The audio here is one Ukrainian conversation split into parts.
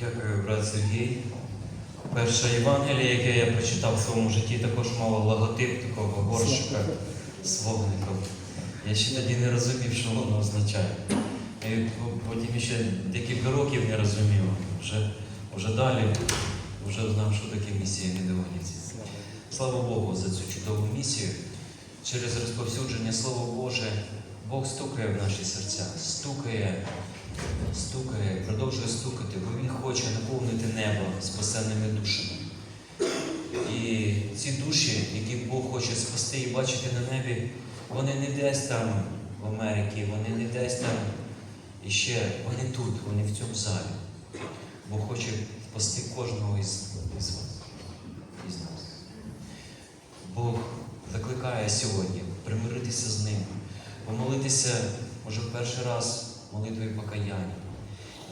Дякую, брат Сергій. Перше Євангеліє, яке я прочитав в своєму житті, також мало логотип такого горщика з вогником. Я ще тоді не розумів, що воно означає. І потім ще декілька років не розумів. Вже, вже далі вже знав, що таке місія Гедеонівці. Слава Богу за цю чудову місію. Через розповсюдження Слова Боже Бог стукає в наші серця, стукає, стукає, продовжує стукати, хоче наповнити небо спасенними душами. І ці душі, які Бог хоче спасти і бачити на небі, вони не десь там в Америці, вони не десь там і ще, вони тут, вони в цьому залі. Бог хоче спасти кожного із, із вас, із нас. Бог закликає сьогодні примиритися з ним, помолитися, може, в перший раз молитвою покаяння.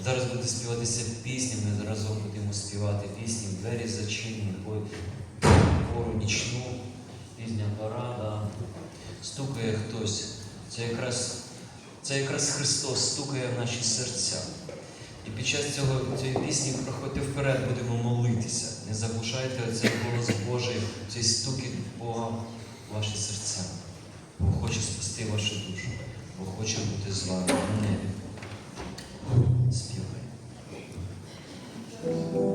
Зараз буде співатися пісні, ми разом будемо співати пісні, двері зачинені, бо хору нічну, пізня порада, стукає хтось. Це якраз, це якраз Христос стукає в наші серця. І під час цього, цієї пісні проходьте вперед, будемо молитися. Не заглушайте цей голос Божий, цей стукіт Бога в ваші серця. Бог хоче спасти вашу душу. Бог хоче бути з вами в небі. Співай.